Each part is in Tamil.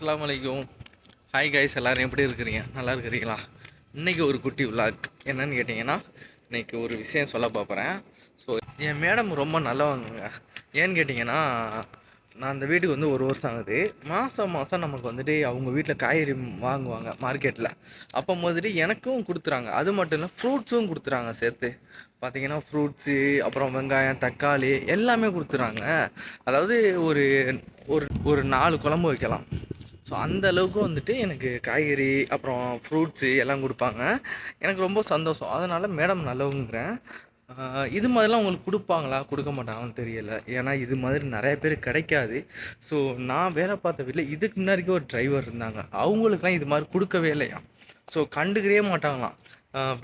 அஸ்லாம் வலைக்கும் ஹாய் கைஸ் எல்லோரும் எப்படி இருக்கிறீங்க? நல்லா இருக்கிறீங்களா? இன்றைக்கி ஒரு குட்டி விளாக் என்னன்னு கேட்டிங்கன்னா இன்றைக்கி ஒரு விஷயம் சொல்ல பார்க்குறேன் ஸோ என் மேடம் ரொம்ப நல்லவங்க. ஏன்னு கேட்டிங்கன்னா நான் அந்த வீட்டுக்கு வந்து ஒரு வருஷம் ஆகுது. மாதம் மாதம் நமக்கு வந்துட்டு அவங்க வீட்டில் காய்கறி வாங்குவாங்க மார்க்கெட்டில் அப்போ மாதிரி எனக்கும் கொடுத்துறாங்க. அது மட்டும் இல்லை ஃப்ரூட்ஸும் கொடுத்துறாங்க சேர்த்து. பார்த்தீங்கன்னா ஃப்ரூட்ஸு அப்புறம் வெங்காயம் தக்காளி எல்லாமே கொடுத்துறாங்க. அதாவது ஒரு ஒரு ஒரு நாலு குழம்பு வைக்கலாம். ஸோ அந்த அளவுக்கு வந்துட்டு எனக்கு காய்கறி அப்புறம் ஃப்ரூட்ஸு எல்லாம் கொடுப்பாங்க. எனக்கு ரொம்ப சந்தோஷம். அதனால் மேடம் நல்லவங்கிறேன். இது மாதிரிலாம் உங்களுக்கு கொடுப்பாங்களா? கொடுக்க மாட்டாங்கன்னு தெரியல. ஏன்னா இது மாதிரி நிறைய பேர் கிடைக்காது. ஸோ நான் வேலை பார்த்த வீட்டில் இதுக்கு முன்னாடிக்கு ஒரு டிரைவர் இருந்தாங்க. அவங்களுக்குலாம் இது மாதிரி கொடுக்கவே இல்லையா ஸோ கண்டுக்கிறே மாட்டாங்களாம்.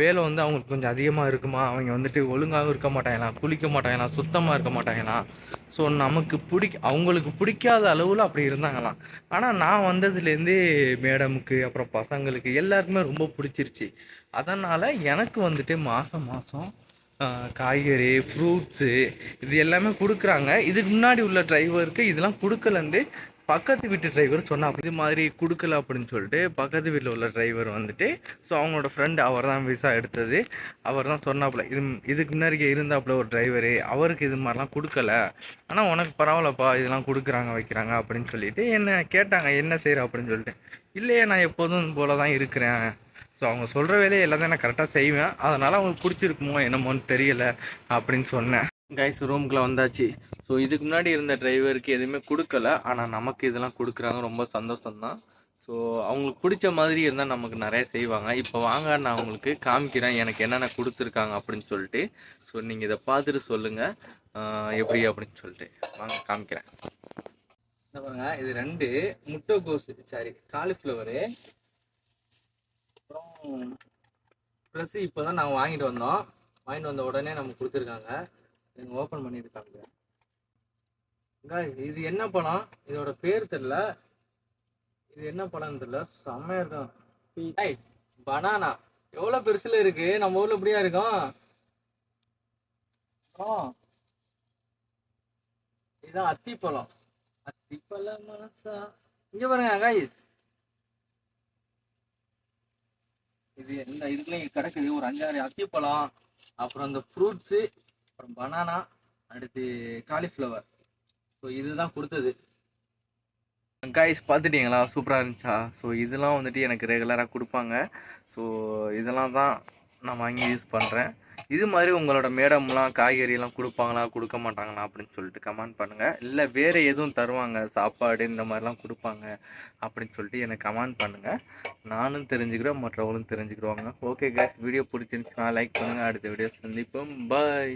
வேலை வந்து அவங்களுக்கு கொஞ்சம் அதிகமாக இருக்குமா? அவங்க வந்துட்டு ஒழுங்காகவும் இருக்க மாட்டாங்களாம் குளிக்க மாட்டாங்களாம் சுத்தமாக இருக்க மாட்டாங்களாம் ஸோ நமக்கு பிடி அவங்களுக்கு பிடிக்காத அளவில் அப்படி இருந்தாங்களாம். ஆனால் நான் வந்ததுலேருந்தே மேடமுக்கு அப்புறம் பசங்களுக்கு எல்லாருக்குமே ரொம்ப பிடிச்சிருச்சு. அதனால் எனக்கு வந்துட்டு மாதம் மாதம் காய்கறி ஃப்ரூட்ஸு இது எல்லாமே கொடுக்குறாங்க. இதுக்கு முன்னாடி உள்ள டிரைவருக்கு இதெல்லாம் கொடுக்கலன்ட்டு பக்கத்து வீட்டு டிரைவர் சொன்னாங்க இது மாதிரி கொடுக்கல அப்படின்னு சொல்லிட்டு பக்கத்து வீட்டில் உள்ள டிரைவர் வந்துட்டு ஸோ அவங்களோட ஃப்ரெண்டு அவர் தான் விசா எடுத்தது. அவர் தான் சொன்னாப்புல இது இதுக்கு முன்னாடி இருந்தாப்புல ஒரு டிரைவரு அவருக்கு இது மாதிரிலாம் கொடுக்கல. ஆனால் உனக்கு பரவாயில்லப்பா இதெல்லாம் கொடுக்குறாங்க வைக்கிறாங்க அப்படின்னு சொல்லிட்டு என்ன கேட்டாங்க என்ன செய்கிற அப்படின்னு சொல்லிட்டு இல்லையே நான் எப்போதும் போல தான் இருக்கிறேன். ஸோ அவங்க சொல்கிற வேலையை எல்லாத்தையும் நான் கரெக்டாக செய்வேன். அதனால் அவங்களுக்கு பிடிச்சிருக்குமோ என்னமோன்னு தெரியல அப்படின்னு சொன்னேன். கைஸ் ரூம்குள்ளே வந்தாச்சு. ஸோ இதுக்கு முன்னாடி இருந்த டிரைவருக்கு எதுவுமே கொடுக்கல. ஆனால் நமக்கு இதெல்லாம் கொடுக்குறாங்க. ரொம்ப சந்தோஷம்தான். ஸோ அவங்களுக்கு பிடிச்ச மாதிரி இருந்தால் நமக்கு நிறைய செய்வாங்க. இப்போ வாங்க நான் அவங்களுக்கு காமிக்கிறேன். எனக்கு என்னென்ன கொடுத்துருக்காங்க அப்படின்னு சொல்லிட்டு. ஸோ நீங்கள் இதை பார்த்துட்டு சொல்லுங்கள் எப்படி அப்படின்னு சொல்லிட்டு. வாங்க காமிக்கிறேன். பாருங்க இது ரெண்டு. முட்டைகோஸ் சாரி காலிஃப்ளவரு அப்புறம் ப்ளஸ் இப்போ தான் நாங்கள் வாங்கிட்டு வந்தோம். வாங்கிட்டு வந்த உடனே நமக்கு கொடுத்துருக்காங்க. ஓப்பன் பண்ணியிருக்காங்க. இது என்ன பழம் இதோட பேர் தெரில இது என்ன பழம்னு தெரியல. செம்மையா இருக்கும். பனானா எவ்வளவு பெருசுல இருக்கு? நம்ம ஊர்ல இப்படியா இருக்கும்? இதான் அத்திப்பழம். அத்திப்பழம் மனசா. இங்க பாருங்க காய்ஸ் இது என்ன இதுக்குள்ள கிடக்குது. ஒரு அஞ்சாறு அத்திப்பழம் அப்புறம் இந்த ஃப்ரூட்ஸு அப்புறம் பனானா அடுத்து காலிஃப்ளவர் ஸோ இதுதான் கொடுத்தது. காய்ஸ் பார்த்துட்டீங்களா? சூப்பராக இருந்துச்சா? ஸோ இதெல்லாம் வந்துட்டு எனக்கு ரெகுலராக கொடுப்பாங்க. ஸோ இதெல்லாம் தான் நான் வாங்கி யூஸ் பண்ணுறேன் இது மாதிரி உங்களோட மேடம்லாம் காய்கறிலாம் கொடுப்பாங்களா? கொடுக்க மாட்டாங்களா? அப்படின்னு சொல்லிட்டு கமெண்ட் பண்ணுங்கள் இல்லை வேறு எதுவும் தருவாங்க? சாப்பாடு இந்த மாதிரிலாம் கொடுப்பாங்க அப்படின்னு சொல்லிட்டு எனக்கு கமெண்ட் பண்ணுங்கள் நானும் தெரிஞ்சுக்கிறேன் மற்றவங்களும் தெரிஞ்சுக்கிடுவாங்க. ஓகே கேஸ் வீடியோ பிடிச்சிருந்துச்சுன்னா லைக் பண்ணுங்கள் அடுத்த வீடியோ சந்திப்போம். பாய்